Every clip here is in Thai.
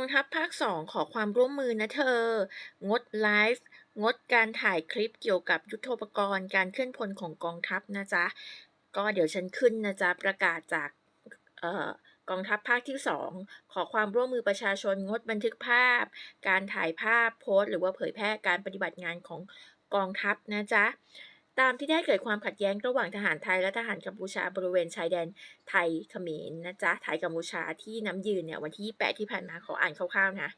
องทัพภาค 2 ขอความร่วมมือนะเธอ งดไลฟ์งดการถ่ายคลิปเกี่ยวกับยุทธปกรณ์การเคลื่อนพลของกองทัพนะจ๊ะ ก็เดี๋ยวฉันขึ้นนะจ๊ะ ประกาศจากออกองทัพภาคที่ 2 ขอความร่วมมือประชาชนงดบันทึกภาพ การถ่ายภาพโพสต์หรือว่าเผยแพร่การปฏิบัติงานของกองทัพนะจ๊ะ ตามที่ได้เกิดความขัดแย้งระหว่างทหารไทยและทหารกัมพูชาบริเวณชายแดนไทยเขมรนะจ๊ะไทยกัมพูชาที่น้ำยืนเนี่ยวันที่ 8 ที่ผ่านมาขออ่านคร่าวๆนะ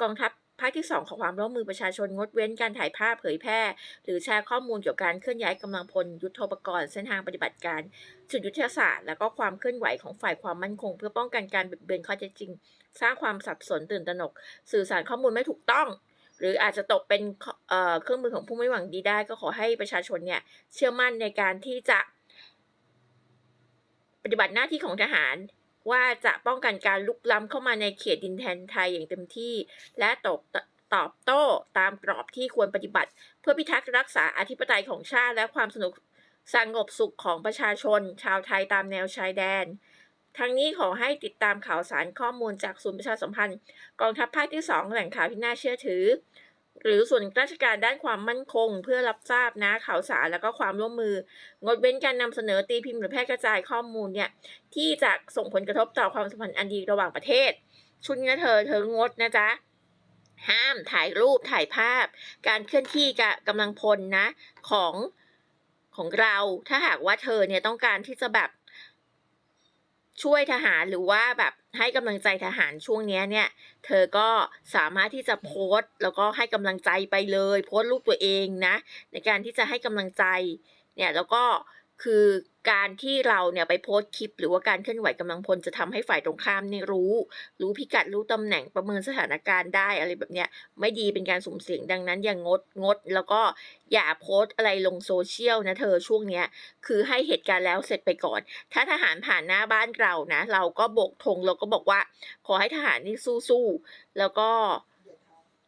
กองทัพภาคที่ 2 ขอความร่วมมือประชาชนงดเว้นการถ่ายภาพเผยแพร่ หรือแชร์ข้อมูลเกี่ยวกับการเคลื่อนย้ายกำลังพลยุทโธปกรณ์เส้นทางปฏิบัติการ จุดยุทธศาสตร์และก็ความเคลื่อนไหวของฝ่ายความมั่นคง เพื่อป้องกันการเบิดเบือนข้อเท็จจริง สร้างความสับสนตื่นตระหนก สื่อสารข้อมูลไม่ถูกต้อง หรืออาจจะตกเป็นเเครื่องมือของผู้ไม่หวังดีได้ ก็ขอให้ประชาชนเนี่ยเชื่อมั่นในการที่จะ ปฏิบัติหน้าที่ของทหารว่าจะป้องกันการลุกล้ำเข้ามาในเขตดินแดนไทยอย่างเต็มที่ และตอบตอบโต้ตามกรอบที่ควรปฏิบัติ เพื่อพิทักษ์รักษาอธิปไตยของชาติ และความสนุกสงบสุขของประชาชน ชาวไทยตามแนวชายแดน ทั้งนี้ขอให้ติดตามข่าวสารข้อมูลจากศูนย์ประชาสัมพันธ์ กองทัพภาคที่ 2 แหล่งข่าวที่น่าเชื่อถือ หรือส่วนราชการด้านความมั่นคง เพื่อรับทราบนะข่าวสารแล้วก็ความร่วมมือ งดเว้นการนำเสนอตีพิมพ์หรือแพร่กระจายข้อมูลเนี่ยที่จะส่งผลกระทบต่อความสัมพันธ์อันดีระหว่างประเทศ ชุดนี้เธอเธองดนะจ๊ะห้ามถ่ายรูปถ่ายภาพ การเคลื่อนที่กับกำลังพลนะของของเราถ้าหากว่าเธอเนี่ยต้องการที่จะแบบ ช่วยทหารหรือว่าแบบให้กำลังใจทหารช่วงนี้เนี่ย เธอก็สามารถที่จะโพสต์ แล้วก็ให้กำลังใจไปเลย โพสต์รูปตัวเองนะ ในการที่จะให้กำลังใจเนี่ยแล้วก็ คือการที่เราเนี่ยไปโพสต์คลิป หรือว่าการเคลื่อนไหวกำลังพลจะทำให้ฝ่ายตรงข้ามเนี่ยรู้ รู้พิกัดรู้ตำแหน่งประเมินสถานการณ์ได้อะไรแบบเนี้ยไม่ดีเป็นการสุ่มเสี่ยงดังนั้นอย่างงดงด แล้วก็อย่าโพสต์อะไรลงโซเชียลนะเธอช่วงเนี้ยคือให้เหตุการณ์แล้วเสร็จไปก่อน ถ้าทหารผ่านหน้าบ้านเรานะ เราก็โบกธงเราก็บอกว่า ขอให้ทหารนี่สู้ๆแล้วก็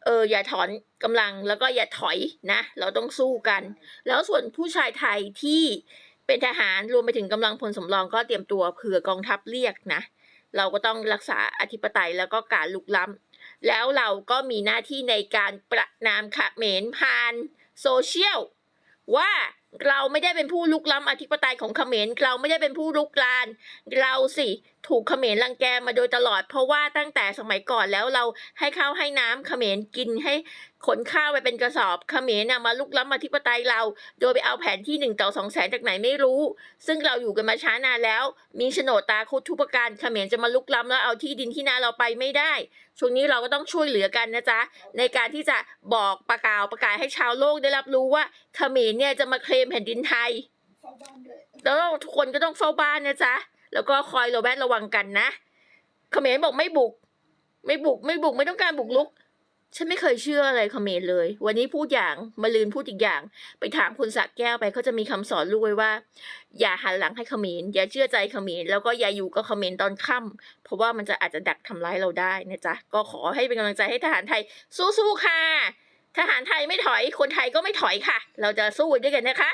เอออย่าถอนกำลังแล้วก็อย่าถอยนะ เราต้องสู้กัน แล้วส่วนผู้ชายไทยที่ เป็นทหารรวมไปถึงกำลังพลสำรองก็เตรียมตัวเผื่อกองทัพเรียกนะ เราก็ต้องรักษาอธิปไตยแล้วก็การลุกล้ำแล้วเราก็มีหน้าที่ในการประนามเขมรผ่านโซเชียลว่าเราไม่ได้เป็นผู้ลุกล้ำอธิปไตยของเขมร เราไม่ได้เป็นผู้ลุกลาน เราสิถูกเขมรรังแกมาโดยตลอด เพราะว่าตั้งแต่สมัยก่อนแล้วเราให้ข้าวให้น้ำเขมรกินให้ ขนข้าวไปเป็นกระสอบเขมรน่ะมาลุกล้ำอธิปไตยเรา โดยไปเอาแผนที่หนึ่งต่อสองแสนจากไหนไม่รู้ ซึ่งเราอยู่กันมาช้านานแล้ว มีโฉนดตาคุดทุปการเขมรจะมาลุกล้ำแล้วเอาที่ดินที่นาเราไปไม่ได้ ช่วงนี้เราก็ต้องช่วยเหลือกันนะจ๊ะ ในการที่จะบอกประกาศประกาศให้ชาวโลกได้รับรู้ว่าเขมรเนี่ยจะมาเคลมแผ่นดินไทยเฝ้าบ้านด้วยแล้วทุกคนก็ต้องเฝ้าบ้านนะจ๊ะ แล้วก็คอยระแวดระวังกันนะ เขมรบอกไม่บุก ไม่บุกไม่บุกไม่ต้องการบุกลุก ฉันไม่เคยเชื่ออะไรเขมรเลย วันนี้พูดอย่างมาลืนพูดอีกอย่าง ไปถามคุณสักแก้วไปเขาจะมีคำสอนลูกไว้ว่า อย่าหันหลังให้เขมรอย่าเชื่อใจเขมรแล้วก็อย่าอยู่กับเขมรตอนค่ำเพราะว่ามันจะอาจจะดักทำร้ายเราได้นะจ๊ะก็ขอให้เป็นกำลังใจให้ทหารไทยสู้ๆค่ะ ทหารไทยไม่ถอยคนไทยก็ไม่ถอยค่ะ เราจะสู้ด้วยกันนะคะ